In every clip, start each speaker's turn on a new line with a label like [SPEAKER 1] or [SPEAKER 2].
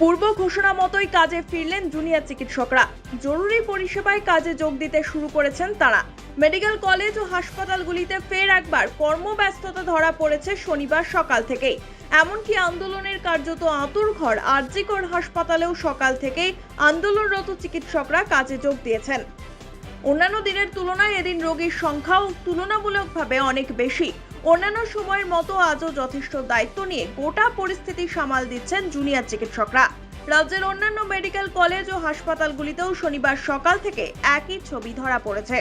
[SPEAKER 1] পূর্ব ঘোষণা মতোই কাজে ফিরলেন জুনিয়র চিকিৎসকরা। জরুরি পরিষেবায় কাজে যোগ দিতে শুরু করেছেন তারা। মেডিকেল কলেজ ও হাসপাতালগুলিতে ফের একবার কর্মব্যস্ততা ধরা পড়েছে শনিবার সকাল থেকেই। এমনকি আন্দোলনের কার্যত আঁতুর ঘর আরজিকর হাসপাতালেও সকাল থেকেই আন্দোলনরত চিকিৎসকরা কাজে যোগ দিয়েছেন। অন্যান্য দিনের তুলনায় এদিন রোগীর সংখ্যাও তুলনামূলকভাবে অনেক বেশি। অন্যান্য সময়ের মতো আজও যথেষ্ট দায়িত্ব নিয়ে গোটা পরিস্থিতি সামাল দিচ্ছেন জুনিয়র চিকিৎসকরা। রাজ্যের অন্যান্য মেডিকেল কলেজ ও হাসপাতালগুলিতেও শনিবার সকাল থেকে একই ছবি ধরা পড়েছে।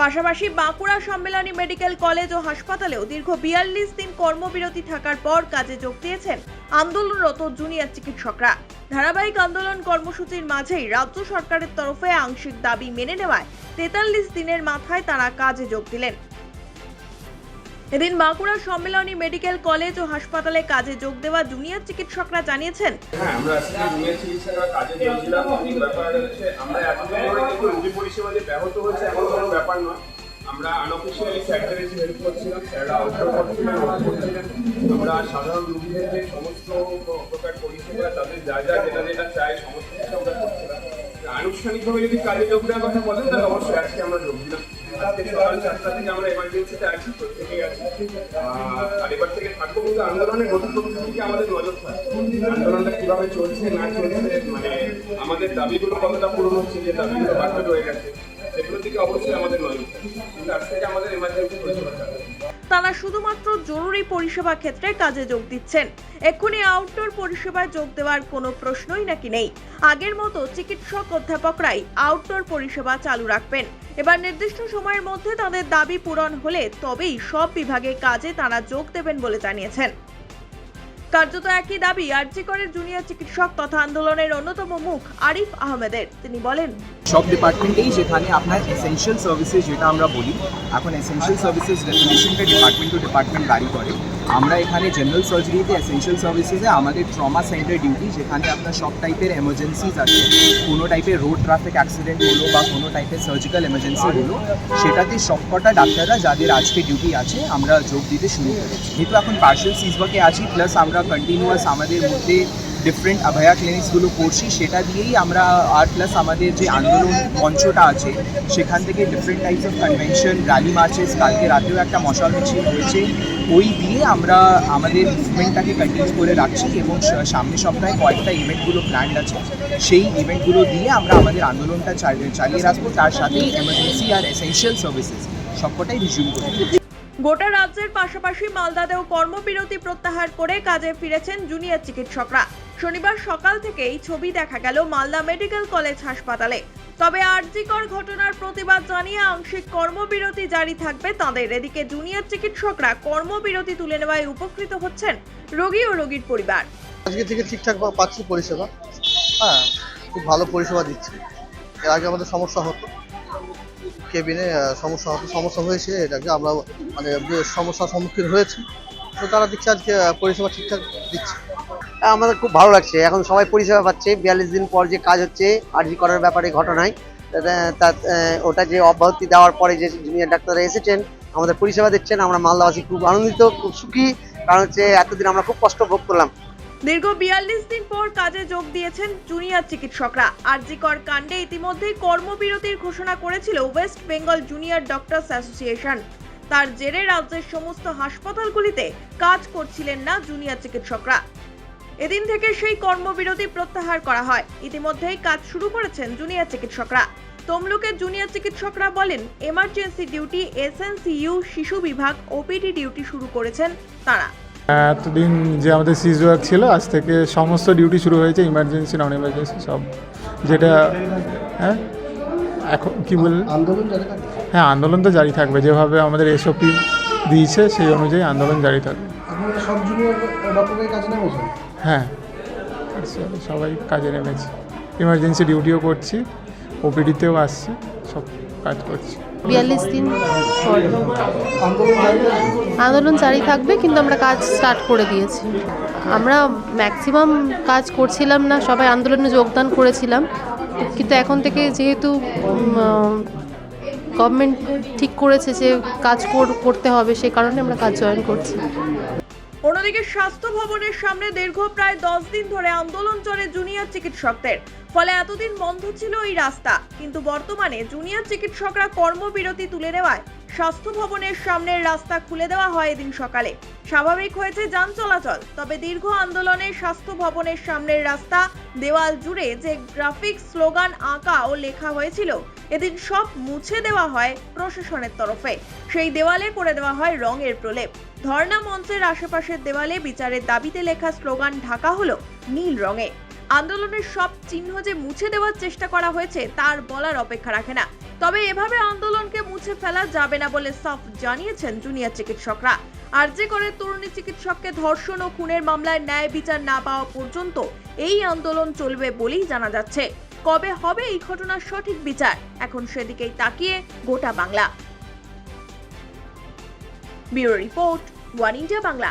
[SPEAKER 1] পাশাপাশি বাঁকুড়া সম্মেলনী মেডিকেল কলেজ ও হাসপাতালেও দীর্ঘ বিয়াল্লিশ দিন কর্মবিরতি থাকার পর কাজে যোগ দিয়েছেন আন্দোলনরত জুনিয়র চিকিৎসকরা। ধারাবাহিক আন্দোলন কর্মসূচির মাঝেই রাজ্য সরকারের তরফে আংশিক দাবি মেনে নেওয়ায় তেতাল্লিশ দিনের মাথায় তারা কাজে যোগ দিলেন। এদিন বাঁকুড়া সম্মেলনী মেডিকেল কলেজ ও হাসপাতালে কাজে যোগ দেওয়া জুনিয়র চিকিৎসকরা জানিয়েছেন।
[SPEAKER 2] হ্যাঁ আমরা আনঅফিসিয়ালি স্যারদের এসে হেল্প করছিলাম, স্যাররা করছিলেন করছিলেন। আমরা সাধারণ যে সমস্ত তাদের যা যা যেটা যেটা চাই, সমস্ত কিছু আমরা করছিলাম। আনুষ্ঠানিকভাবে যদি কাজে যোগ দেওয়ার কথা বলেন, তাহলে অবশ্যই আজকে আমরা যোগ দিলাম। থেকে আমরা এমার্জেন্সিতে আছি আর থেকে থাকব কিন্তু আন্দোলনের আমাদের আন্দোলনটা কীভাবে চলছে মানে আমাদের দাবিগুলো কতটা পূরণ হচ্ছে, যে দাবিগুলো রয়ে গেছে দিকে আমাদের নজর কিন্তু আজ থেকে আমাদের এমার্জেন্সি
[SPEAKER 1] তারা শুধুমাত্র জরুরি পরিষেবা ক্ষেত্রে কাজে যোগ দিচ্ছেন। এক্ষুনি আউটডোর পরিষেবায় যোগ দেওয়ার কোনো প্রশ্নই নাকি নেই। আগের মতো চিকিৎসক অধ্যাপকরাই আউটডোর পরিষেবা চালু রাখবেন। এবার নির্দিষ্ট সময়ের মধ্যে তাদের দাবি পূরণ হলে তবেই সব বিভাগে কাজে তারা যোগ দেবেন বলে জানিয়েছেন। কার্যত একই দাবি আরজি করের জুনিয়র চিকিৎসক তথা আন্দোলনের অন্যতম মুখ আরিফ আহমেদের। তিনি বলেন,
[SPEAKER 3] সব ডিপার্টমেন্টেই যেখানে আপনার এসেনশিয়াল সার্ভিসেস যেটা আমরা বলি, এখন এসেনশিয়াল সার্ভিসেস ডেফিনেশনটা ডিপার্টমেন্ট টু ডিপার্টমেন্ট ভ্যারি করে। আমরা এখানে জেনারেল সার্জারিতে এসেনশিয়াল সার্ভিসেসে আমাদের ট্রমা সেন্টার ডিউটি যেখানে আপনার সব টাইপের এমার্জেন্সিজ আছে। কোনো টাইপের রোড ট্রাফিক অ্যাক্সিডেন্ট হলো বা কোনো টাইপের সার্জিক্যাল এমার্জেন্সি হলো, সেটাতে সবকটা ডাক্তাররা যাদের আজকে ডিউটি আছে, আমরা যোগ দিতে শুরু করেছি। যেহেতু এখন পার্সেল সিজবাকে আছি প্লাস আমরা কন্টিনিউয়াস আমাদের মধ্যে ডিফারেন্ট অভয়া ক্লিনিক্সগুলো করছি, সেটা দিয়েই আমরা আর প্লাস আমাদের যে আন্দোলন মঞ্চটা আছে, সেখান থেকে different types of convention rally marches কালকে রাতেও একটা মশাল মিছিল হয়েছে, ওই দিয়ে আমরা আমাদের মুভমেন্টটাকে কন্টিনিউ করে রাখছি এবং সামনের সপ্তাহে কয়েকটা ইভেন্টগুলো প্ল্যান্ড আছে, সেই ইভেন্টগুলো দিয়ে আমরা আমাদের আন্দোলনটা চালিয়ে রাখব, তার সাথেই এমার্জেন্সি আর এসেনশিয়াল সার্ভিসেস সবকটাই রিজিউম করব।
[SPEAKER 1] গোটা রাজ্যের পাশাপাশি মালদাতেও কর্মবিরতি প্রত্যাহার করে কাজে ফিরেছেন জুনিয়র চিকিৎসকরা। শনিবার সকাল থেকেই ছবি দেখা গেল মালদা মেডিকেল কলেজ হাসপাতালে। তবে আরজিকর ঘটনার প্রতিবাদ জানিয়ে আংশিক কর্মবিরতি জারি থাকবে তাদের। এদিকে জুনিয়র চিকিৎসকরা কর্মবিরতি তুলে নেওয়ায় উপকৃত হচ্ছেন রোগী ও রোগীর পরিবার।
[SPEAKER 4] আজকে থেকে ঠিকঠাক পাচ্ছি পরিষেবা। হ্যাঁ খুব ভালো পরিষেবা দিচ্ছে। এর আগে আমাদের সমস্যা হতো। কেবিনে সমস্যা হতো, সমস্যা হয়েছে এটাকে আমরা মানে সমস্যার সম্মুখীন হয়েছি। তো তারা দিচ্ছে আজকে পরিষেবা ঠিকঠাক দিচ্ছে।
[SPEAKER 5] আমাদের খুব ভালো লাগছে। এখন সবাই পরিষেবা পাচ্ছে। বিয়াল্লিশ দিন পর যে কাজ হচ্ছে, আরজি করার ব্যাপারে ঘটনায় তা- ওটা যে অব্যাহতি দেওয়ার পরে যে জুনিয়র ডাক্তাররা এসেছেন, আমাদের পরিষেবা দিচ্ছেন। আমরা মালদাবাসী খুব আনন্দিত, খুব সুখী। কারণ হচ্ছে এতদিন আমরা খুব কষ্ট ভোগ করলাম।
[SPEAKER 1] দীর্ঘ বিয়াল্লিশ দিন পর কাজে যোগ দিয়েছেন জুনিয়র চিকিৎসকরা। আরজিকর কাণ্ডে ইতিমধ্যেই কর্মবিরতির ঘোষণা করেছিল West Bengal junior doctors association তার জেরে রাজ্যের সমস্ত হাসপাতালগুলিতে কাজ করছিলেন না জুনিয়র চিকিৎসকরা। এদিন থেকে সেই কর্মবিরতি প্রত্যাহার করা হয়। ইতিমধ্যেই কাজ শুরু করেছেন জুনিয়র চিকিৎসকরা। তমলুকের জুনিয়র চিকিৎসকরা বলেন এমার্জেন্সি ডিউটি এসএনসিইউ শিশু বিভাগ ওপিডি ডিউটি শুরু করেছেন তারা।
[SPEAKER 6] এতদিন যে আমাদের সিজ ওয়ার্ক ছিল আজ থেকে সমস্ত ডিউটি শুরু হয়েছে ইমার্জেন্সি নন ইমার্জেন্সি সব। যেটা হ্যাঁ? এখন কি বললেন?
[SPEAKER 4] আন্দোলন জারি
[SPEAKER 6] হ্যাঁ আন্দোলন তো জারি থাকবে। যেভাবে আমাদের এসওপি দিয়েছে সেই অনুযায়ী আন্দোলন জারি থাকবে।
[SPEAKER 4] সব জুনিয়র ডক্টরের কাছে নেমেছেন
[SPEAKER 6] হ্যাঁ। সবাই কাজে নেমেছে। ইমার্জেন্সি ডিউটিও করছি ওপিডিতেও আসছি সব কাজ করছি।
[SPEAKER 7] বিয়াল্লিশ দিন পর। আন্দোলন জারি থাকবে কিন্তু আমরা কাজ স্টার্ট করে দিয়েছি। আমরা ম্যাক্সিমাম কাজ করছিলাম না সবাই আন্দোলনে যোগদান করেছিলাম। কিন্তু এখন থেকে যেহেতু গভর্নমেন্ট ঠিক করেছে যে কাজ কর- করতে হবে সেই কারণে আমরা কাজ জয়েন করছি।
[SPEAKER 1] অন্যদিকে স্বাস্থ্য ভবনের সামনে দীর্ঘ প্রায় দশ দিন ধরে আন্দোলন চলে জুনিয়র চিকিৎসকদের। ফলে এতদিন বন্ধ ছিল এই রাস্তা। কিন্তু বর্তমানে জুনিয়র চিকিৎসকরা কর্মবিরতি তুলে নেওয়ায় স্বাস্থ্য ভবনের সামনের রাস্তা খুলে দেওয়া হয় এদিন সকালে। স্বাভাবিক হয়েছে যান চলাচল, তবে দীর্ঘ আন্দোলনে স্বাস্থ্য ভবনের সামনের রাস্তা দেওয়াল জুড়ে যে গ্রাফিক স্লোগান আঁকা ও লেখা হয়েছিল এদিন সব মুছে দেওয়া হয় প্রশাসনের তরফে। সেই দেওয়ালে করে দেওয়া হয় রঙের প্রলেপ। ধর্ণা মঞ্চের আশেপাশের দেওয়ালে বিচারের দাবিতে লেখা স্লোগান, ঢাকা হলো নীল রঙে। আন্দোলনের সব চিহ্ন যে মুছে দেওয়ার চেষ্টা করা হয়েছে, তার বলার অপেক্ষা রাখে না। তবে এভাবে আন্দোলনকে মুছে ফেলা যাবে না বলে সাফ জানিয়েছেন জুনিয়র চিকিৎসকরা। আর যে করে তরুণী চিকিৎসককে ধর্ষণ ও খুনের মামলায় ন্যায় বিচার না পাওয়া পর্যন্ত এই আন্দোলন চলবে বলেই জানা যাচ্ছে। কবে হবে এই ঘটনার সঠিক বিচার? এখন সেদিকেই তাকিয়ে গোটা Bangla. Bureau report, one India Bangla.